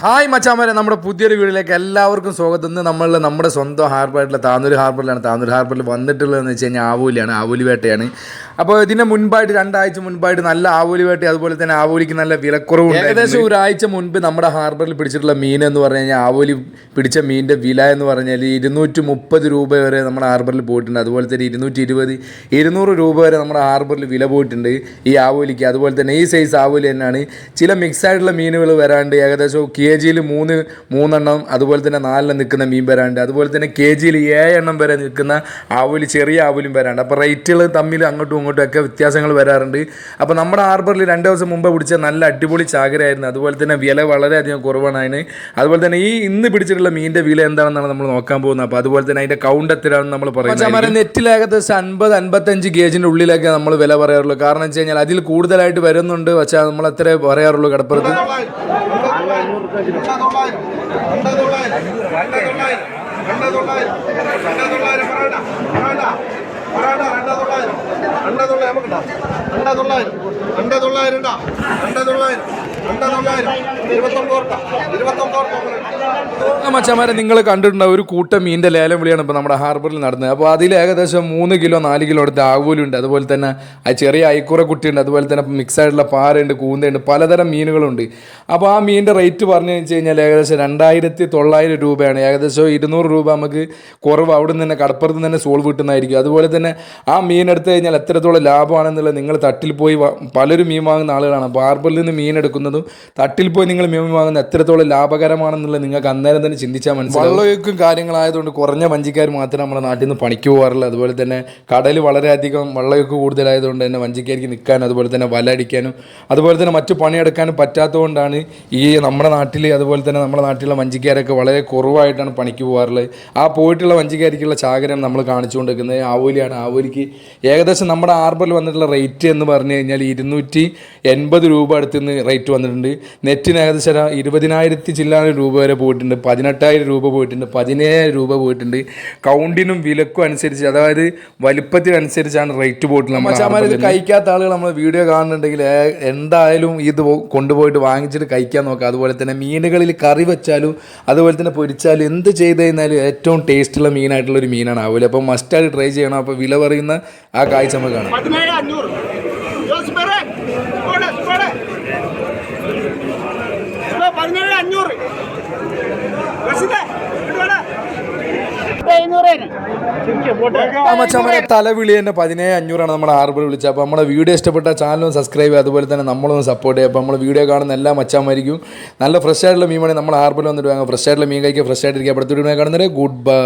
Hi മച്ചാമാരെ നമ്മുടെ പുതിയൊരു വീഡിയോയിലേക്ക് എല്ലാവർക്കും സ്വാഗതം. ഇന്ന് നമ്മൾ നമ്മുടെ സ്വന്തം ഹാർബറിലെ താന്നൂർ ഹാർബറിലാണ്. താന്നൂർ ഹാർബറിൽ വന്നിട്ടുള്ളതെന്ന് വെച്ച് കഴിഞ്ഞാൽ ആവൂലിയാണ് ആവൂലി വേട്ടയാണ് അപ്പോൾ ഇതിന് മുൻപായിട്ട് രണ്ടാഴ്ച മുൻപായിട്ട് നല്ല ആവൂലി വേട്ട അതുപോലെ തന്നെ ആവൂലിക്ക് നല്ല വിലക്കുറവുണ്ട് ഏകദേശം ഒരാഴ്ച മുൻപ് നമ്മുടെ ഹാർബറിൽ പിടിച്ചിട്ടുള്ള മീൻ എന്ന് പറഞ്ഞു കഴിഞ്ഞാൽ ആവൂലി പിടിച്ച മീനിന്റെ വില എന്ന് പറഞ്ഞാൽ ഇരുന്നൂറ്റി മുപ്പത് രൂപ വരെ നമ്മുടെ ഹാർബറിൽ പോയിട്ടുണ്ട്. അതുപോലെ തന്നെ ഇരുന്നൂറ്റി ഇരുപത് ഇരുന്നൂറ് രൂപ വരെ നമ്മുടെ ഹാർബറിൽ വില പോയിട്ടുണ്ട് ഈ ആവൂലിക്ക്. അതുപോലെ തന്നെ ഈ സൈസ് ആവൂലി തന്നെയാണ്. ചില മിക്സ് ആയിട്ടുള്ള മീനുകൾ വരാണ്ട് ഏകദേശം കെ ജിയിൽ മൂന്ന് മൂന്നെണ്ണം അതുപോലെ തന്നെ നാലെണ്ണം നിൽക്കുന്ന മീൻ വരാണ്ട് അതുപോലെ തന്നെ കെ ജിയിൽ ഏഴെണ്ണം വരെ നിൽക്കുന്ന ആവൂലി ചെറിയ ആവുലും വരാണ്ട്. അപ്പോൾ റേറ്റുകൾ തമ്മിൽ അങ്ങോട്ടും ഇങ്ങോട്ടും ഒക്കെ വ്യത്യാസങ്ങൾ വരാറുണ്ട്. അപ്പോൾ നമ്മുടെ ഹാർബറിൽ രണ്ട് ദിവസം മുമ്പ് പിടിച്ച നല്ല അടിപൊളി ചാകരയായിരുന്നു. അതുപോലെ തന്നെ വില വളരെയധികം കുറവാണ് അതിന്. അതുപോലെ തന്നെ ഈ ഇന്ന് പിടിച്ചിട്ടുള്ള മീനിന്റെ വില എന്താണെന്നാണ് നമ്മൾ നോക്കാൻ പോകുന്നത്. അപ്പോൾ അതുപോലെ തന്നെ അതിന്റെ കൗണ്ട് എത്രയാണെന്ന് നമ്മൾ പറയുന്നത് നെറ്റിൽ ഏകദേശം അൻപത് അൻപത്തഞ്ച് ഗേജിന്റെ ഉള്ളിലൊക്കെ നമ്മൾ വില പറയാറുള്ളൂ. കാരണം വെച്ച് കഴിഞ്ഞാൽ അതിൽ കൂടുതലായിട്ട് വരുന്നുണ്ട്. പക്ഷേ നമ്മൾ അത്രേ പറയാറുള്ളൂ കടപ്പുറത്ത്. തൊള്ളായിരം ആ മച്ചന്മാരെ നിങ്ങൾ കണ്ടിട്ടുണ്ടാവും ഒരു കൂട്ടം മീനിന്റെ ലേലം വിളിയാണ് ഇപ്പോൾ നമ്മുടെ ഹാർബറിൽ നടന്നത്. അപ്പോൾ അതിൽ ഏകദേശം മൂന്ന് കിലോ നാല് കിലോ അടുത്ത് ആവൂലുണ്ട്. അതുപോലെ തന്നെ ആ ചെറിയ ഐക്കുറ കുട്ടിയുണ്ട്. അതുപോലെ തന്നെ മിക്സ് ആയിട്ടുള്ള പാറയുണ്ട് കൂന്തയുണ്ട് പലതരം മീനുകളുണ്ട്. അപ്പോൾ ആ മീനിന്റെ റേറ്റ് പറഞ്ഞു വെച്ച് കഴിഞ്ഞാൽ ഏകദേശം രണ്ടായിരത്തി തൊള്ളായിരം രൂപയാണ്. ഏകദേശം ഇരുന്നൂറ് രൂപ നമുക്ക് കുറവ് അവിടെ നിന്ന് തന്നെ കടപ്പുറത്ത് നിന്ന് തന്നെ സോൾവ് കിട്ടുന്നതായിരിക്കും. അതുപോലെ തന്നെ ആ മീൻ എടുത്തു കഴിഞ്ഞാൽ എത്രത്തോളം ലാഭമാണെന്നുള്ളത് നിങ്ങൾ തട്ടിൽ പോയി പലരും മീൻ വാങ്ങുന്ന ആളുകളാണ്. ബാർബറിൽ നിന്ന് മീൻ എടുക്കുന്നതും തട്ടിൽ പോയി നിങ്ങൾ മീൻ വാങ്ങുന്നത് എത്രത്തോളം ലാഭകരമാണെന്നുള്ളത് നിങ്ങൾക്ക് അന്നേരം തന്നെ ചിന്തിച്ചാൽ മനസ്സിലാവും. വെള്ളമൊഴുക്കും കാര്യങ്ങളായതുകൊണ്ട് കുറഞ്ഞ വഞ്ചിക്കാർ മാത്രമേ നമ്മുടെ നാട്ടിൽ നിന്ന് പണിക്ക് പോകാറുള്ളൂ. അതുപോലെ തന്നെ കടൽ വളരെയധികം വെള്ളമൊക്കെ കൂടുതലായതുകൊണ്ട് തന്നെ വഞ്ചിക്കാർക്ക് നിൽക്കാനും അതുപോലെ തന്നെ വല അടിക്കാനും അതുപോലെ തന്നെ മറ്റു പണിയെടുക്കാനും പറ്റാത്തതുകൊണ്ടാണ് ഈ നമ്മുടെ നാട്ടിൽ അതുപോലെ തന്നെ നമ്മുടെ നാട്ടിലുള്ള വഞ്ചിക്കാരൊക്കെ വളരെ കുറവായിട്ടാണ് പണിക്ക് പോകാറുള്ളത്. ആ പോയിട്ടുള്ള വഞ്ചിക്കാർക്കുള്ള ചാകരം നമ്മൾ കാണിച്ചുകൊണ്ടിരിക്കുന്നത് ആവൂലിയാണ് ആവൂലിക്ക് ഏകദേശം നമ്മുടെ ആർബറിൽ വന്നിട്ടുള്ള റേറ്റ് എന്ന് പറഞ്ഞു കഴിഞ്ഞാൽ ഇരുന്നൂറ്റി എൺപത് രൂപ അടുത്ത് നിന്ന് റേറ്റ് വന്നിട്ടുണ്ട്. നെറ്റിന് ഏകദേശം ഇരുപതിനായിരത്തി ചില്ലാനം രൂപ വരെ പോയിട്ടുണ്ട്. പതിനെട്ടായിരം രൂപ പോയിട്ടുണ്ട്. പതിനേഴായിരം രൂപ പോയിട്ടുണ്ട്. കൗണ്ടിനും വിലക്കും അനുസരിച്ച് അതായത് വലിപ്പത്തിനനുസരിച്ചാണ് റേറ്റ് പോയിട്ടുള്ളത് ഇത് കഴിക്കാത്ത ആളുകൾ നമ്മൾ വീഡിയോ കാണുന്നുണ്ടെങ്കിൽ എന്തായാലും ഇത് കൊണ്ടുപോയിട്ട് വാങ്ങിച്ചിട്ട് കഴിക്കാൻ നോക്കുക അതുപോലെ തന്നെ മീനുകളിൽ കറി വെച്ചാലും അതുപോലെ തന്നെ പൊരിച്ചാലും എന്ത് ചെയ്ത് കഴിഞ്ഞാലും ഏറ്റവും ടേസ്റ്റുള്ള മീനായിട്ടുള്ള ഒരു മീനാണ് ആവില്ല അപ്പോൾ മസ്റ്റായിട്ട് ട്രൈ ചെയ്യണം. അപ്പോൾ വില പറയുന്ന ആ കാഴ്ച നമുക്ക് കാണാം. പതിനേഴ് അഞ്ഞൂറ്. മച്ചമ്മനെ തലവിളി തന്നെ പതിനേഴ് അഞ്ഞൂറാണ് നമ്മുടെ ആർബർ വിളിച്ചത്. അപ്പോൾ നമ്മുടെ വീഡിയോ ഇഷ്ടപ്പെട്ട ചാനലും സബ്സ്ക്രൈബ് ചെയ്യുക. അതുപോലെ തന്നെ നമ്മളൊന്ന് സപ്പോർട്ട് ചെയ്യുക. അപ്പോൾ നമ്മൾ വീഡിയോ കാണുന്ന എല്ലാ മച്ചാമായിരിക്കും നല്ല ഫ്രഷ് ആയിട്ടുള്ള മീൻ വേണമെങ്കിൽ നമ്മൾ ആർബർ വന്നിട്ട് വാങ്ങാം. ഫ്രഷ് ആയിട്ടുള്ള മീൻ കഴിക്കുക ഫ്രഷ് ആയിട്ടിരിക്കുക. അടുത്ത വീഡിയോ കാണുന്നത് ഗുഡ് ബൈ